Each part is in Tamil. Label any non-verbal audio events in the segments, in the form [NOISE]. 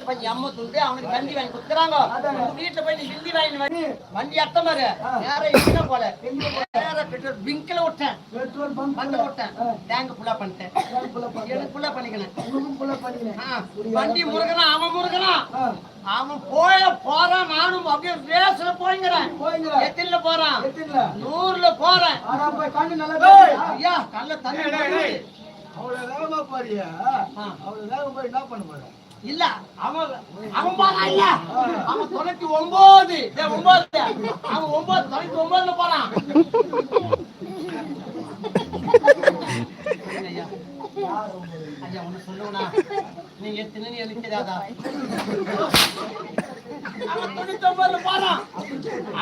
பக்கத்து பையன் அம்மா துண்டு அவனுக்கு வண்டி வாங்கி கொடுக்குறாங்க. வீட்டுல போய் ஹிந்தி வாங்கி வந்து வண்டி அத்த மாதிரி நேர இங்க போல நேர பெட்ரோல் பிங்க்ல விட்டேன் பெட்ரோல் பங்க் பங்க்ல விட்டேன் டேங்க் ஃபுல்லா பண்ணிட்டேன். எனக்கு ஃபுல்லா ஆ, வண்டி முருகனா அவன் முருகனா அவன் போய போறான் நானும் அப்படியே ரேஸ்ல போய்ங்கிறேன். எத்தில போறான்? நூறுல போறேன்? ஐயா கல்ல தண்ணி. அவ்வளவு வேகமா போறியா. அவ்வளவு வேகம் போய் என்ன பண்ண போற? இல்ல அவன் அவன் போறான் இல்ல. அவன் தொண்ணூத்தி ஒன்பது. ஒன்பது. அவன் ஒன்பது தொண்ணூத்தி ஒன்பதுல போறான். ஐயா ஒண்ணு சொல்லுவனா நீங்க எத்தனை எனக்கு தெரியாதா? அவன் தொண்ணூத்தி ஒன்பதுல போறான்.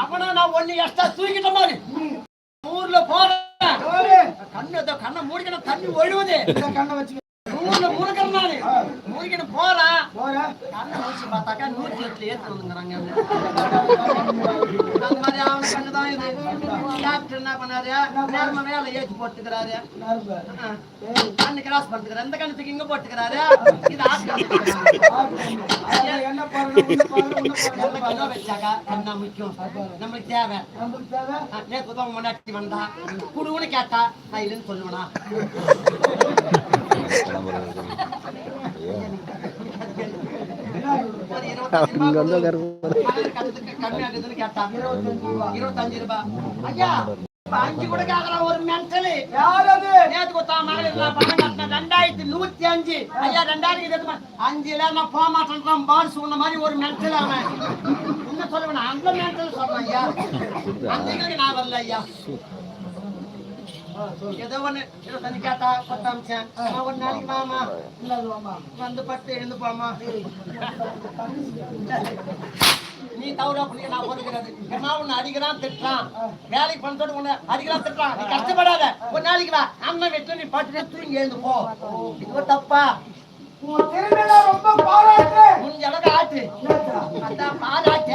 அவனை நான் ஒண்ணு எக்ஸ்ட்ரா தூக்கிட்ட மாதிரி. நூறுல போறேன். கண்ணு கண்ணை மூடிக்கணும் தண்ணி இந்த கண்ணை வச்சுக்க. நூறுல முறுக்கிறேன் நானு முறுக்கிட்டு போறேன் போற. கண்ணை முடிச்சு பார்த்தாக்கா நூத்தி எட்டுல ஏத்து வந்துங்கிறாங்க அந்த மாதிரி அவன கண்ணு தான் இது. டாக்டர் என்ன பண்ணாரு? நேர்ம மேல ஏத்தி போட்டுக்கிறாரு. கண்ணு கிராஸ் பண்ணிக்கிறாரு இந்த கண்ணுக்கு இங்க போட்டுக்கிறாரு. இது என்ன [LAUGHS] வச்சாக்கா கண்ணா முக்கியம். நம்மளுக்கு தேவை. நம்மளுக்கு தேவை? முன்னாடி வந்தா குடுன்னு கேட்டா நான் இல்லைன்னு சொல்லுவேனா? ஒரு இருபத்தஞ்சு ரூபாய் கொடு. கண்ணுக்கு கம்மியாகுதுன்னு கேட்டா இருபத்தஞ்சு ரூபாய் ஐயா இப்ப அஞ்சு கூட கேக்குறான் ஒரு மென்டலு யார் அது நேத்து கொடுத்தா ரெண்டாயிரத்தி நூத்தி அஞ்சு. ஐயா ரெண்டாயிரத்தி இருபத்தி. அஞ்சுல நான் போக மாட்டேன்றான் சொன்ன மாதிரி ஒரு மென்டல் அவன். என்ன சொல்லுவேன் அந்த மென்டல் சொல்றேன் ஐயா. நான் வரல ஐயா. ஏதோ ஒண்ணு இருபத்தஞ்சு கேட்டா பத்து அமிச்சேன் ஒரு நாளைக்கு மாமா வந்து பத்து எழுந்து போமா நீ தவறா புள்ளிய நான் பொறுக்கிறது என்ன உன்னை அடிக்கிறான் திட்டுறான் வேலைக்கு பண்ணதோடு உன்னை அடிக்கிறான் திட்டுறான் நீ கஷ்டப்படாத ஒரு நாளைக்கு வா அண்ணன் வீட்டுல நீ பட்டு தூங்கி எழுந்து போ இது தப்பா உன் ரொம்ப பாராட்டுறேன் முடிஞ்ச அளவுக்கு ஆட்டு? அதான் பாராட்ட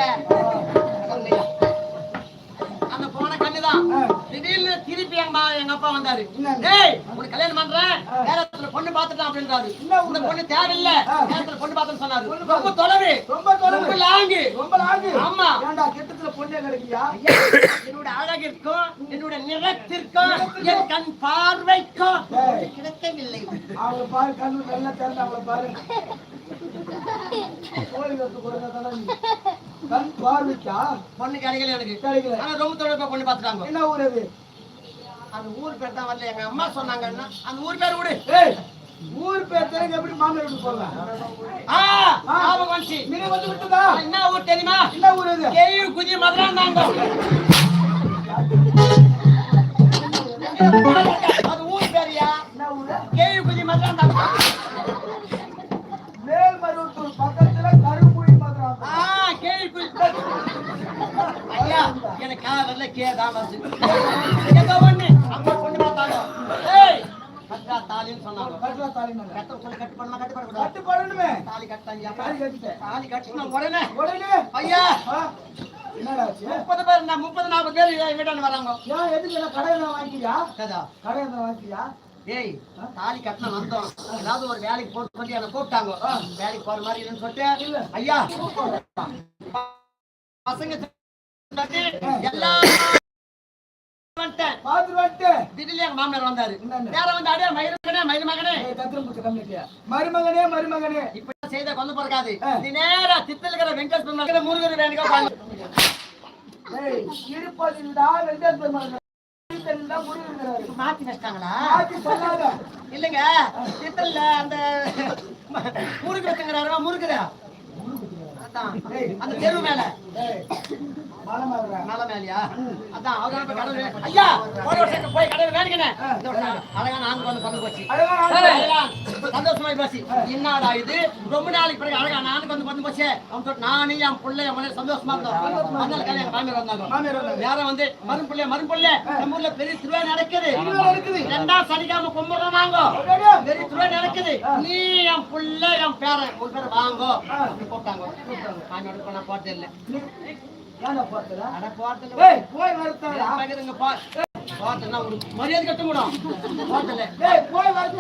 திடீர்னு திருப்பி எங்க எங்க அப்பா வந்தாரு? டேய் உனக்கு கல்யாணம் பண்றேன். நேரத்துல பொண்ணு பாத்துட்டான் அப்படின்றாரு. இந்த பொண்ணு தேவையில்ல. நேரத்துல பொண்ணு பாத்துன்னு சொன்னாரு. பொண்ணு ரொம்ப தொலைவு. ரொம்ப தொலைவு. லாங்கு. ரொம்ப லாங்கு. ஆமா. கிட்டத்துல பொண்ணே கிடைக்கியா? ஐயா, என்னோட அழகிற்கும் என்னோட நிறத்திற்கும் என் கண் பார்வைக்கும். கிடைக்கவில்லை. அவளை பாரு கண்ணு நல்லா திறந்து அவளை பாரு. கோழி நீ? கண் பார்வைக்கா? பொண்ணு கிடைக்கல எனக்கு. கிடைக்கல. ஆனா ரொம்ப தொலைவு பொண்ணு பாத்துட்டாங்க என்ன ஊர் அது? அந்த ஊர் பேர் தான் வரல. எங்க அம்மா சொன்னாங்கன்னா அந்த ஊர் பேர் விடு. ஊர் பேர் தெரிஞ்சு எப்படி மாமியார் வீட்டுக்கு போகலாம் ஆ ஞாபகம் வந்துச்சு. நீங்க வந்து விட்டுதா? என்ன ஊர் தெரியுமா? என்ன ஊர் அது? கேயு குதி மதுராந்தாங்க அது காதல்ல கே தான் வருது எங்க ஒண்ணு அங்க பொண்ணு பார்த்தாங்க ஏய்! கட்டா தாலின்னு சொன்னாங்க. கட்டுறா தாலி மேல கட்ட சொல்லி கட்டு பண்ணுமா கட்டு பண்ணக்கூடாது? கட்டு பண்ணணுமே. தாலி கட்டாங்க தாலி கட்டிட்டேன். தாலி கட்டினா உடனே. உடனே. ஐயா என்னடா ஆச்சு? முப்பது பேர் நான் முப்பது நாற்பது பேர் வீட்டாண்டு வராங்க. ஏன் எதுக்கு கடையில வாங்கிக்கிறியா கதா. கடையில வாங்கிக்கிறியா ஏய் தாலி கட்டின வந்தோம் ஏதாவது ஒரு வேலைக்கு போட்டு சொல்லி என்ன கூப்பிட்டாங்க. வேலைக்கு போற மாதிரி இல்லைன்னு சொல்லிட்டு இல்ல. ஐயா பசங்க எங்க மாமனார் வந்தாரு? நேரம் வந்து அடே மயிறு மகனே மயிறு மகனே ஏய், தத்திரம் பூச்சி கம்மிட்டியா மருமகனே மருமகனே. இப்ப செய்த கொண்டு பிறக்காது. நேரா இருக்கிற வெங்கடேஸ்வரன் முருகர் வேணுக்கா பெருமாள். இருப்பதில்டா முருகன் மாத்தி வச்சிட்டாங்களா? இல்லைங்க. திட்டல்ல அந்த முருகு வச்சுங்கிறாரா முருகுற அதான். அந்த தெரு மேல. மலை மேலயா? அதான் அவதான் கடவுள் ஐயா வருஷத்துக்கு போய் கடவுள் வேணுங்கண்ணே வந்து போச்சு. போச்சு. என்னடா இது? ரொம்ப நாளைக்கு பிறகு அழகான ஆணுக்கு வந்து பிறந்து போச்சு. அவன் சொல்லிட்டு நானே என் பிள்ளை சந்தோஷமா இருந்தோம். அதனால கல்யாணம் மாமியார் வந்தாங்க. யாரும் வந்து மரும் பிள்ளை மரும் பிள்ளை. நம்ம ஊர்ல பெரிய திருவிழா நடக்குது. ரெண்டாம் சனிக்காம அப்படியே. பெரிய திருவிழா நடக்குது. நீ என் புள்ள என் பேரன் உன் பேர் வாங்கோ. அப்படி போட்டாங்க மாமியோட இப்ப நான் இல்லை. போய் வரத்தான் மரியாதை கட்ட முடியும் போய் வரது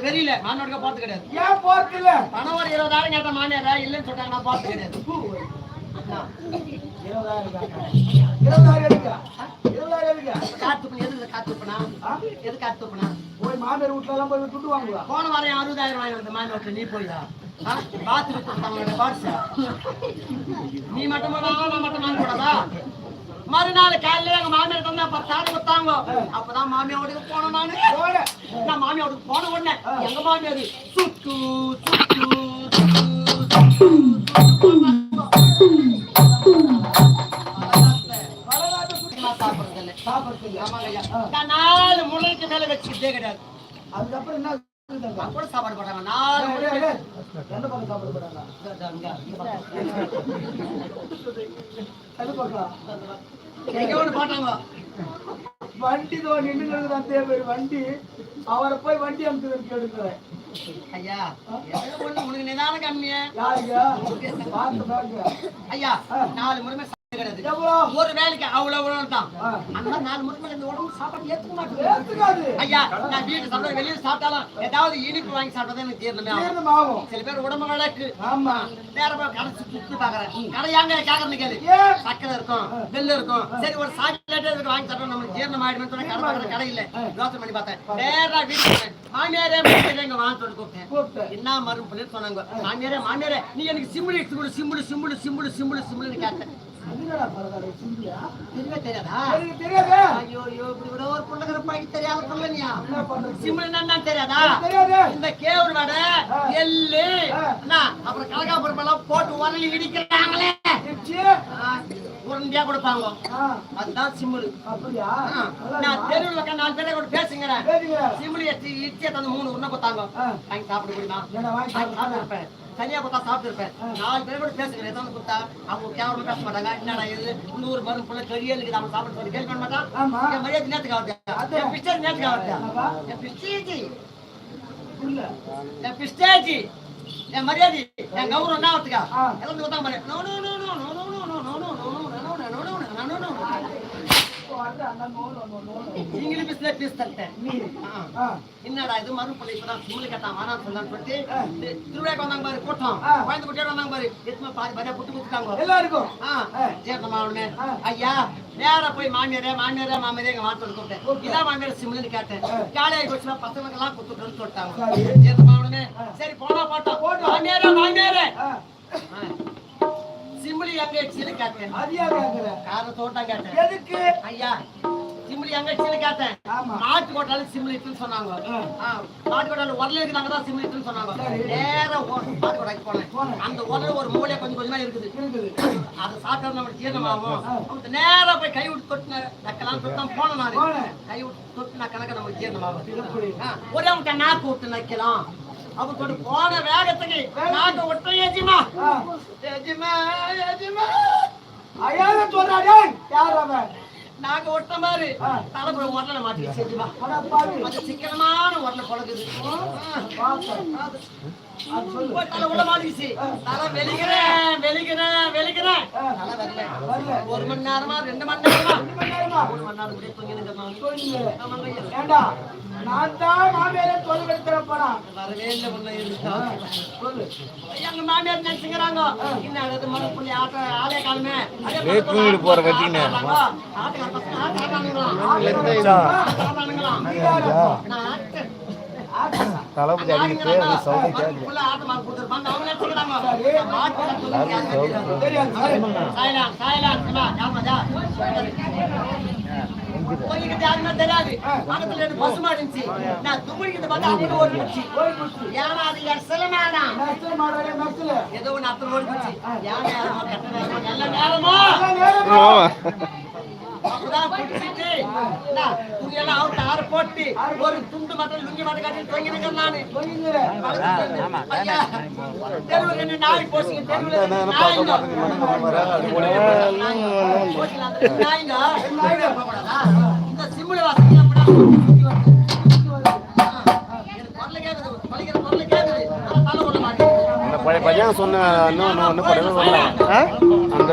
வெறியில மானோட பார்த்து கிடையாது ஏன் பார்த்து பணம் ஒரு இருபதாயிரம் கேட்ட மானியாரா இல்லன்னு சொன்னாங்க நான் இருபதாயிரம் இருபதாயிரம் இருக்கா இருபதாயிரம் எது காத்து எதுக்கு காத்து எதுக்கு போய் மாமியார் வீட்டுல எல்லாம் போய் துட்டு வாங்குவா. போன வாரம் அறுபதாயிரம் வாங்கி வந்த மாமி வீட்டுல நீ போயா? பாத்ரூம் கொடுத்தாங்க நீ மட்டும் நான் மட்டும் வாங்க கூடாதா மறுநாள் காலையில எங்க மாமியார் தந்தா பத்தாயிரம் கொடுத்தாங்க. அப்பதான் மாமியா வீட்டுக்கு போனோம் நானு. நான் மாமியா வீட்டுக்கு போன உடனே எங்க மாமியார்? சுத்து சுத்து, மேல வச்சுக்கிட்டே கிடையாது. அதுக்கப்புறம் என்ன கூட சாப்பாடு போட்டாங்க. நாலு மணி எந்த பக்கம் போட்டாங்க? வண்டி தான் நின்று தான் தேவை வண்டி. அவரை போய் வண்டி அமுத்துதல் கேடுக்கிறேன் ஐயா உனக்கு நிதான கம்மியா ஐயா நாலு முறை கிடையாது. ஒரு வேலைக்கு அவ்வளவு தான். அந்த நாலு முறை இந்த உடம்பு சாப்பாடு ஏத்துக்க மாட்டேங்குது. ஏத்துக்காது. ஐயா நான் வீட்டு சாப்பிட வெளியே சாப்பிட்டாலும் ஏதாவது இனிப்பு வாங்கி சாப்பிட்டா எனக்கு தீரணுமே ஆகும். சில பேர் உடம்பு வழக்கு ஆமா. நேரம் போய் கடை சுத்தி பாக்குறேன் கடை ஏங்க கேக்குறது கேளு. ஏன் சக்கரை இருக்கும் நெல் இருக்கும். சரி ஒரு சாக்லேட் இதுக்கு வாங்கி சாப்பிட்டா நமக்கு ஜீரணம் ஆயிடுமே சொல்லி கடை பார்க்கற கடை இல்ல. யோசனை பண்ணி பார்த்தேன். நேரா வீட்டுக்கு. மாமியாரே மாமியாரே வாங்க சொல்லி கூப்பிட்டேன். என்ன மருந்து சொன்னாங்க. மாமியாரே மாமியாரே நீ எனக்கு சிம்பிள் எடுத்து கொடு சிம்பிள் சிம்பிள் சிம்பிள் சிம்பிள் சிம்பிள்னு கேட்டேன். பரவாயில்ல தெரியவே தெரியாதா? எனக்கு தெரியாது. ஐயோ ஐயோ இப்படி ஒரு ஒரு புள்ளகிற பைக்கு தெரியாத? என்ன இந்த கேவுரு வடை. எள்ளு அப்புறம் கலகாபுரம் எல்லாம் போட்டு உரலி இடிக்கிறாங்களே. உருண்டியா கொடுப்பாங்க. அதுதான் அப்படியா. நல்லா நான்? தெருவில் நாலு பேரை கூட பேசுங்கிறேன். பேசுங்க. சிம்பிள் எத்தி இட்லியை தந்து மூணு உருண்டை கொடுத்தாங்க. வாங்கி சாப்பிட முடியுமா என்னடா வாங்கி வாங்கி சாப்பிடு. சாப்பிட்டு இருப்பேன் தனியா கொடுத்தா சாப்பிட்டு இருப்பேன் நாலு பேர் கூட பேசுகிறேன். ஏதாவது கொடுத்தா அவங்க கேவலமா பேச மாட்டாங்க. என்னடா இது? இன்னொரு மருந்து புள்ள பெரிய இருக்குது. அவன் சாப்பிட சொல்லி கேள்வி பண்ண மாட்டான். ஆமா. என் மரியாதை நேற்றுக்கு ஆகுது. என் பிஸ்டேஜ் நேற்றுக்கு ஆகுது? என் பிஸ்டேஜி. என் பிஸ்டேஜி என் மரியாதை. என் கௌரவம் என்ன ஆகுதுக்கா. எல்லாம் கொடுத்தா பாரு நீங்களே பேசல பேசிட்டேன் என்னடா இது மறுப்பிள்ளை இப்பதான் சும்மல் கேட்டான் வானான்னு சொல்லலாம்னு சொல்லிட்டு திருவிழாக்கு வந்தாங்க பாரு கூட்டம். குழந்தை குட்டியோட வந்தாங்க பாரு. எத்தனை பாதி பாதியா புட்டு கொடுத்துட்டாங்க எல்லாருக்கும். ஜீரணமா உடனே ஐயா நேர போய் மாமியாரே மாமியாரே மாமியாரே எங்க மாத்தோட கூப்பிட்டேன். இதான் மாமியார் சிம்முன்னு கேட்டேன். காலையை குடிச்சா பசங்களுக்கு எல்லாம் கொடுத்துட்டு சொல்லிட்டாங்க. ஜீரணமா உடனே சரி போனா போட்டோம். மாமியாரே மாமியாரே. சிம்மிலி எங்க வச்சுன்னு கேட்டேன். அது ஏன் கேக்குற? காரணம் தோட்டம் கேட்டேன். எதுக்கு? ஐயா சிம்மிலி எங்க வச்சுன்னு கேட்டேன். ஆமா. நாட்டு கோட்டால சிம்மிலி இருக்குன்னு சொன்னாங்க. நாட்டு கோட்டால உரல இருக்குதாங்க தான் சிம்மிலி இருக்குன்னு சொன்னாங்க. சரி. நேரா ஓ- நாட்டு கோட்டாக்கு போனேன். அந்த உரல ஒரு மூலையா கொஞ்சம் கொஞ்சமா இருக்குது. இருக்குது. அதை சாப்பிட்டா நம்மளுக்கு ஜீரணமாகும் நேரா போய் கை விட்டு தொட்டு நக்கலாம் தொட்டு போனேன் நானு. கை விட்டு தொட்டு நக்கலக்க நமக்கு ஜீரணமாகும் ஒரே அவங்க நாக்கு விட்டு நக்கலாம் அவங்க போன வேகத்துக்கு எஜிமா ஆ, எஜிமா எஜிமா அழகா சொல்றாடே யார் அவன்? நாங்க ஒட்ட மாதிரி தலைப்புல உரல மாட்டி செஞ்சு வா. சிக்கனமான உரல பழகுது. உள்ள வெளிக்கிறேன் வெளிக்கிறேன் வெளிக்கிறேன் ஒரு மணி நேரமா ரெண்டு மணி நேரமா மூணு மணி நேரம் நான் தான் மாமியார தோல்வெடுத்துற போனா வரவே இல்லை உள்ள இருக்கா எங்க மாமியார் நினைச்சுக்கிறாங்க இன்னும் அதாவது புள்ளி ஆட்ட ஆளே காலமே வீடு போற தளபதி அடிக்க பேர் சவுதி கேட்கு. தெரியாது. பக்கத்துல இருந்து பசு மாடுச்சு நான் தும்பிக்கிட்டு பார்த்தா அவங்க ஓடி போச்சு ஏன்னா அது எசலமானா ஏதோ ஒன்று அத்தனை ஓடி போச்சு ஏன் இந்த சிம்முல வாசிங்க சொன்ன இன்னும் இன்னும் இன்னும் அந்த